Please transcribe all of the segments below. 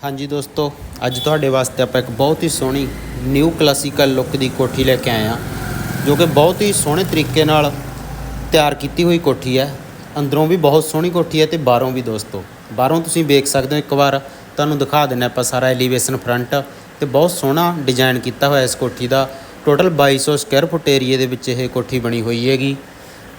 ਹਾਂਜੀ ਦੋਸਤੋ, ਅੱਜ ਤੁਹਾਡੇ ਵਾਸਤੇ ਆਪਾਂ ਇੱਕ ਬਹੁਤ ਹੀ ਸੋਹਣੀ ਨਿਊ ਕਲਾਸੀਕਲ ਲੁੱਕ ਦੀ ਕੋਠੀ ਲੈ ਕੇ ਆਏ ਹਾਂ, ਜੋ ਕਿ ਬਹੁਤ ਹੀ ਸੋਹਣੇ ਤਰੀਕੇ ਨਾਲ ਤਿਆਰ ਕੀਤੀ ਹੋਈ ਕੋਠੀ ਹੈ। ਅੰਦਰੋਂ ਵੀ ਬਹੁਤ ਸੋਹਣੀ ਕੋਠੀ ਹੈ ਤੇ ਬਾਹਰੋਂ ਵੀ ਦੋਸਤੋ। ਬਾਹਰੋਂ ਤੁਸੀਂ ਵੇਖ ਸਕਦੇ ਹੋ ਇੱਕ ਵਾਰ, ਤੁਹਾਨੂੰ ਦਿਖਾ ਦਿੰਨੇ ਆਪਾਂ ਸਾਰਾ ਐਲੀਵੇਸ਼ਨ ਫਰੰਟ ਤੇ ਬਹੁਤ ਸੋਹਣਾ ਡਿਜ਼ਾਈਨ ਕੀਤਾ ਹੋਇਆ ਇਸ ਕੋਠੀ ਦਾ। ਟੋਟਲ 2200 ਸਕੁਅਰ ਫੁੱਟ ਏਰੀਏ ਦੇ ਵਿੱਚ ਇਹ ਕੋਠੀ ਬਣੀ ਹੋਈ ਹੈਗੀ।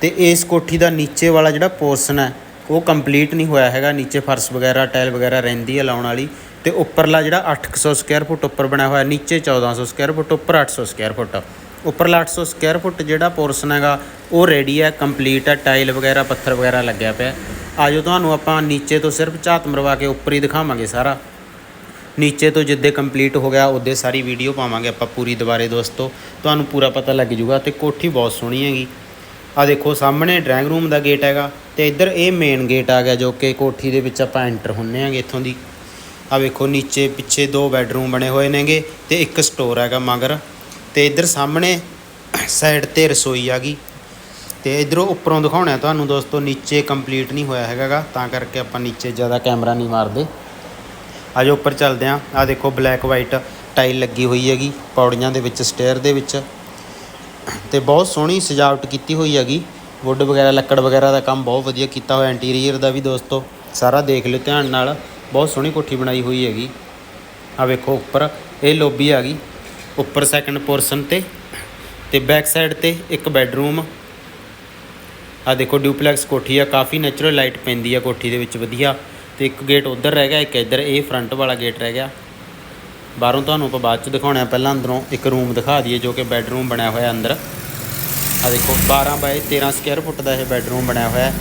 ਤੇ ਇਸ ਕੋਠੀ ਦਾ ਨੀਚੇ ਵਾਲਾ ਜਿਹੜਾ ਪੋਰਸ਼ਨ ਹੈ, ਉਹ ਕੰਪਲੀਟ ਨਹੀਂ ਹੋਇਆ ਹੈਗਾ। ਨੀਚੇ ਫਰਸ਼ ਵਗੈਰਾ, ਟਾਇਲ ਵਗੈਰਾ ਰਹਿੰਦੀ ਹੈ ਲਾਉਣ ਵਾਲੀ। ਤੇ ਉੱਪਰਲਾ ਜਿਹੜਾ 800 ਸਕੁਅਰ ਫੁੱਟ ਉੱਪਰ ਬਣਿਆ ਹੋਇਆ, ਨੀਚੇ 1400 ਸਕੁਅਰ ਫੁੱਟ ਉੱਪਰ 800 ਸਕੁਅਰ ਫੁੱਟ ਉੱਪਰਲਾ 800 ਸਕੁਅਰ ਫੁੱਟ ਜਿਹੜਾ ਪੋਰਸ਼ਨ ਹੈਗਾ, ਉਹ ਰੈਡੀ ਹੈ ਕੰਪਲੀਟ ਹੈ ਟਾਇਲ ਵਗੈਰਾ, ਪੱਥਰ ਵਗੈਰਾ ਲੱਗਿਆ ਪਿਆ। ਆਜੋ ਤੁਹਾਨੂੰ ਆਪਾਂ ਨੀਚੇ ਤੋਂ ਸਿਰਫ ਝਾਤ ਮਰਵਾ ਕੇ ਉੱਪਰ ਹੀ ਦਿਖਾਵਾਂਗੇ ਸਾਰਾ। ਨੀਚੇ ਤੋਂ ਜਿੱਦੇ ਕੰਪਲੀਟ ਹੋ ਗਿਆ, ਉਹਦੇ ਸਾਰੀ ਵੀਡੀਓ ਪਾਵਾਂਗੇ ਆਪਾਂ ਪੂਰੀ ਦੁਬਾਰੇ ਦੋਸਤੋ। ਤੁਹਾਨੂੰ ਪੂਰਾ ਪਤਾ ਲੱਗ ਜੂਗਾ ਤੇ ਕੋਠੀ ਬਹੁਤ ਸੋਹਣੀ ਹੈਗੀ। ਆ ਦੇਖੋ ਸਾਹਮਣੇ ਡਰਾਇੰਗ ਰੂਮ ਦਾ ਗੇਟ ਹੈਗਾ ਤੇ ਇੱਧਰ ਇਹ ਮੇਨ ਗੇਟ ਆ ਗਿਆ ਜੋ ਕਿ ਕੋਠੀ ਦੇ ਵਿੱਚ ਆਪਾਂ ਐਂਟਰ ਹੁੰਨੇ ਆਂਗੇ ਇੱਥੋਂ ਦੀ। ਆ ਵੇਖੋ, ਨੀਚੇ, ਪਿੱਛੇ ਦੋ ਬੈਡਰੂਮ ਬਣੇ ਹੋਏ ਨੇਗੇ ਤੇ ਇੱਕ ਸਟੋਰ ਹੈਗਾ ਮਗਰ। ਤੇ ਇੱਧਰ ਸਾਹਮਣੇ ਸਾਈਡ ਤੇ ਰਸੋਈ ਆ ਗਈ। ਤੇ ਇਧਰੋਂ ਉੱਪਰੋਂ ਦਿਖਾਉਣਾ ਤੁਹਾਨੂੰ ਦੋਸਤੋ, ਨੀਚੇ ਕੰਪਲੀਟ ਨਹੀਂ ਹੋਇਆ ਹੈਗਾਗਾ ਤਾਂ ਕਰਕੇ ਆਪਾਂ ਨੀਚੇ ਜ਼ਿਆਦਾ ਕੈਮਰਾ ਨਹੀਂ ਮਾਰਦੇ। ਆਜੋ ਉੱਪਰ ਚੱਲਦੇ ਆਂ। ਆ ਦੇਖੋ ਬਲੈਕ ਵਾਈਟ ਟਾਈਲ ਲੱਗੀ ਹੋਈ ਹੈਗੀ, ਪੌੜੀਆਂ ਦੇ ਵਿੱਚ ਸਟੇਅਰ ਦੇ ਵਿੱਚ। ਤੇ ਬਹੁਤ ਸੋਹਣੀ ਸਜਾਵਟ ਕੀਤੀ ਹੋਈ ਹੈਗੀ। ਵੁੱਡ ਵਗੈਰਾ, ਲੱਕੜ ਵਗੈਰਾ ਦਾ ਕੰਮ ਬਹੁਤ ਵਧੀਆ ਕੀਤਾ ਹੋਇਆ ਇੰਟੀਰੀਅਰ ਦਾ ਵੀ ਦੋਸਤੋ। ਸਾਰਾ ਦੇਖ ਲਿਓ ਧਿਆਨ ਨਾਲ। ਬਹੁਤ ਸੋਹਣੀ ਕੋਠੀ ਬਣਾਈ ਹੋਈ ਹੈਗੀ। ਆ ਵੇਖੋ ਉੱਪਰ, ਇਹ ਲੋਬੀ ਆ ਗਈ। ਉੱਪਰ ਸੈਕੰਡ ਪੋਰਸ਼ਨ ਤੇ ਤੇ ਬੈਕ ਸਾਈਡ ਤੇ ਇੱਕ ਬੈੱਡਰੂਮ ਆ ਦੇਖੋ ਡਿਊਪਲੈਕਸ ਕੋਠੀ ਆ, ਕਾਫੀ ਨੈਚੁਰਲ ਲਾਈਟ ਪੈਂਦੀ ਆ ਕੋਠੀ ਦੇ ਵਿੱਚ, ਵਧੀਆ। ਤੇ ਇੱਕ ਗੇਟ ਉਧਰ ਰਹਿ ਗਿਆ, ਇੱਕ ਇੱਧਰ, ਇਹ ਫਰੰਟ ਵਾਲਾ ਗੇਟ ਰਹਿ ਗਿਆ। ਬਾਹਰੋਂ ਤੁਹਾਨੂੰ ਆਪਾਂ ਬਾਅਦ ਚ ਦਿਖਾਉਣਾ ਪਹਿਲਾਂ ਅੰਦਰੋਂ ਇੱਕ ਰੂਮ ਦਿਖਾ ਦਈਏ ਜੋ ਕਿ ਬੈੱਡਰੂਮ ਬਣਿਆ ਹੋਇਆ ਅੰਦਰ। ਆ ਦੇਖੋ 12 ਬਾਏ 13 ਸਕੁਅਰ ਫੁੱਟ ਦਾ ਇਹ ਬੈੱਡਰੂਮ ਬਣਿਆ ਹੋਇਆ।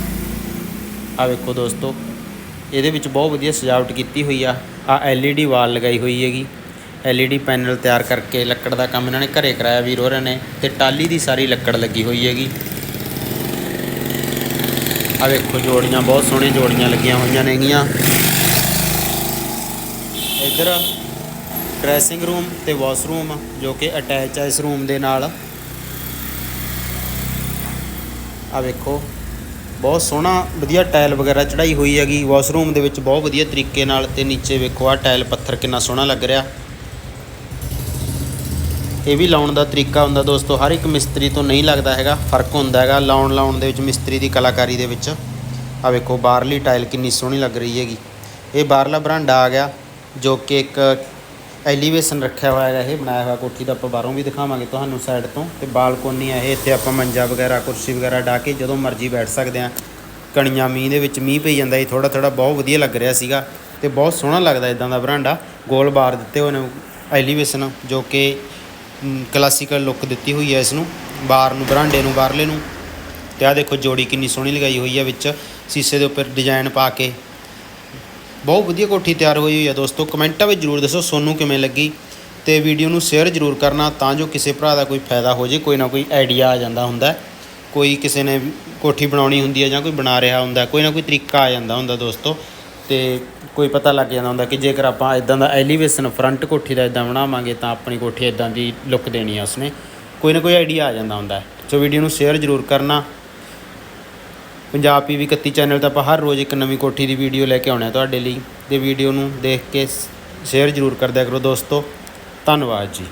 ਆ ਵੇਖੋ ਦੋਸਤੋ ਇਹਦੇ ਵਿੱਚ ਬਹੁਤ ਵਧੀਆ ਸਜਾਵਟ ਕੀਤੀ ਹੋਈ ਆ। ਆ LED ਵਾਲ ਲਗਾਈ ਹੋਈ ਹੈਗੀ। LED ਪੈਨਲ ਤਿਆਰ ਕਰਕੇ ਲੱਕੜ ਦਾ ਕੰਮ ਇਹਨਾਂ ਨੇ ਘਰੇ ਕਰਾਇਆ ਵੀਰ ਹੋਰਾਂ ਨੇ। ਤੇ ਟਾਲੀ ਦੀ ਸਾਰੀ ਲੱਕੜ ਲੱਗੀ ਹੋਈ ਹੈਗੀ। ਆ ਵੇਖੋ, ਜੋੜੀਆਂ ਬਹੁਤ ਸੋਹਣੀਆਂ ਜੋੜੀਆਂ ਲੱਗੀਆਂ ਹੋਈਆਂ ਨੇਗੀਆਂ ਇੱਧਰ ਡਰੈਸਿੰਗ ਰੂਮ ਤੇ ਵਾਸ਼ਰੂਮ, ਜੋ ਕਿ ਅਟੈਚ ਹੈ ਇਸ ਰੂਮ ਦੇ ਨਾਲ। ਆ ਵੇਖੋ ਬਹੁਤ ਸੋਹਣਾ, ਵਧੀਆ ਟਾਇਲ ਵਗੈਰਾ ਚੜਾਈ ਹੋਈ ਹੈਗੀ। ਵਾਸ਼ਰੂਮ ਦੇ ਵਿੱਚ ਬਹੁਤ ਵਧੀਆ ਤਰੀਕੇ ਨਾਲ ਤੇ ਨੀਚੇ ਵੇਖੋ ਆ ਟਾਇਲ ਪੱਥਰ ਕਿੰਨਾ ਸੋਹਣਾ ਲੱਗ ਰਿਹਾ। ਇਹ ਵੀ ਲਾਉਣ ਦਾ ਤਰੀਕਾ ਹੁੰਦਾ ਦੋਸਤੋ, ਹਰ ਇੱਕ ਮਿਸਤਰੀ ਤੋਂ ਨਹੀਂ ਲੱਗਦਾ ਹੈਗਾ, ਫ਼ਰਕ ਹੁੰਦਾ ਹੈਗਾ ਲਾਉਣ ਲਾਉਣ ਦੇ ਵਿੱਚ ਮਿਸਤਰੀ ਦੀ ਕਲਾਕਾਰੀ ਦੇ ਵਿੱਚ। ਆ ਵੇਖੋ, ਬਾਹਰਲੀ ਟਾਇਲ ਕਿੰਨੀ ਸੋਹਣੀ ਲੱਗ ਰਹੀ ਹੈਗੀ। ਇਹ ਬਾਹਰਲਾ ਬਰਾਂਡਾ ਆ ਗਿਆ, ਜੋ ਕਿ ਇੱਕ ਐਲੀਵੇਸ਼ਨ ਰੱਖਿਆ ਹੋਇਆ ਹੈਗਾ ਇਹ ਬਣਾਇਆ ਹੋਇਆ ਕੋਠੀ ਦਾ ਆਪਾਂ ਬਾਹਰੋਂ ਵੀ ਦਿਖਾਵਾਂਗੇ ਤੁਹਾਨੂੰ ਸਾਈਡ ਤੋਂ। ਤੇ ਬਾਲਕੋਨੀ ਹੈ ਇਹ, ਇੱਥੇ ਆਪਾਂ ਮੰਜਾ ਵਗੈਰਾ, ਕੁਰਸੀ ਵਗੈਰਾ ਢਾ ਕੇ ਜਦੋਂ ਮਰਜ਼ੀ ਬੈਠ ਸਕਦੇ ਆ ਕਣੀਆਂ ਮੀਂਹ ਦੇ ਵਿੱਚ ਮੀਂਹ ਪਈ ਜਾਂਦਾ, ਇਹ ਥੋੜਾ ਥੋੜਾ ਬਹੁਤ ਵਧੀਆ ਲੱਗ ਰਿਹਾ ਸੀਗਾ ਤੇ ਬਹੁਤ ਸੋਹਣਾ ਲੱਗਦਾ ਇਦਾਂ ਦਾ ਬਰਾਂਡਾ। ਗੋਲ ਬਾਰ ਦਿੱਤੇ ਹੋਏ ਨੇ ਐਲੀਵੇਸ਼ਨ, ਜੋ ਕਿ ਕਲਾਸੀਕਲ ਲੁੱਕ ਦਿੱਤੀ ਹੋਈ ਹੈ ਇਸ ਨੂੰ ਬਾਰ ਨੂੰ, ਬਰਾਂਡੇ ਨੂੰ, ਬਾਹਰਲੇ ਨੂੰ। ਤੇ ਆ ਦੇਖੋ ਜੋੜੀ ਕਿੰਨੀ ਸੋਹਣੀ ਲਗਾਈ ਹੋਈ ਹੈ ਵਿੱਚ, ਸੀਸੇ ਦੇ ਉੱਪਰ ਡਿਜ਼ਾਈਨ ਪਾ ਕੇ। ਬਹੁਤ ਵਧੀਆ ਕੋਠੀ ਤਿਆਰ ਹੋਈ ਹੋਈ ਹੈ ਦੋਸਤੋ। ਕਮੈਂਟਾਂ ਵਿੱਚ ਜਰੂਰ ਦੱਸੋ ਸੋਨੂੰ ਕਿਵੇਂ ਲੱਗੀ ਤੇ ਵੀਡੀਓ ਨੂੰ ਸ਼ੇਅਰ ਜਰੂਰ ਕਰਨਾ ਤਾਂ ਜੋ ਕਿਸੇ ਭਰਾ ਦਾ ਕੋਈ ਫਾਇਦਾ ਹੋ ਜੇ, ਕੋਈ ਨਾ ਕੋਈ ਆਈਡੀਆ ਆ ਜਾਂਦਾ ਹੁੰਦਾ ਕੋਈ ਕਿਸੇ ਨੇ ਕੋਠੀ ਬਣਾਉਣੀ ਹੁੰਦੀ ਹੈ ਜਾਂ ਕੋਈ ਬਣਾ ਰਿਹਾ ਹੁੰਦਾ, ਕੋਈ ਨਾ ਕੋਈ ਤਰੀਕਾ ਆ ਜਾਂਦਾ ਹੁੰਦਾ ਦੋਸਤੋ। ਤੇ ਕੋਈ ਪਤਾ ਲੱਗ ਜਾਂਦਾ ਹੁੰਦਾ ਕਿ ਜੇਕਰ ਆਪਾਂ ਇਦਾਂ ਦਾ ਐਲੀਵੇਸ਼ਨ ਫਰੰਟ ਕੋਠੀ ਦਾ ਇਦਾਂ ਬਣਾਵਾਂਗੇ ਤਾਂ ਆਪਣੀ ਕੋਠੀ ਇਦਾਂ ਦੀ ਲੁੱਕ ਦੇਣੀ ਆ ਉਸਨੇ। ਕੋਈ ਨਾ ਕੋਈ ਆਈਡੀਆ ਆ ਜਾਂਦਾ ਹੁੰਦਾ ਸੋ ਵੀਡੀਓ ਨੂੰ ਸ਼ੇਅਰ ਜਰੂਰ ਕਰਨਾ ਪੰਜਾਬ ਪੀਵੀ 31 ਚੈਨਲ ਤੇ ਆਪਾਂ ਹਰ ਰੋਜ਼ ਇੱਕ ਨਵੀਂ ਕੋਠੀ ਦੀ ਵੀਡੀਓ ਲੈ ਕੇ ਆਉਣਾ ਤੁਹਾਡੇ ਲਈ। ਤੇ ਵੀਡੀਓ ਨੂੰ ਦੇਖ ਕੇ ਸ਼ੇਅਰ ਜਰੂਰ ਕਰ ਕਰੋ ਦੋਸਤੋ। ਧੰਨਵਾਦ ਜੀ।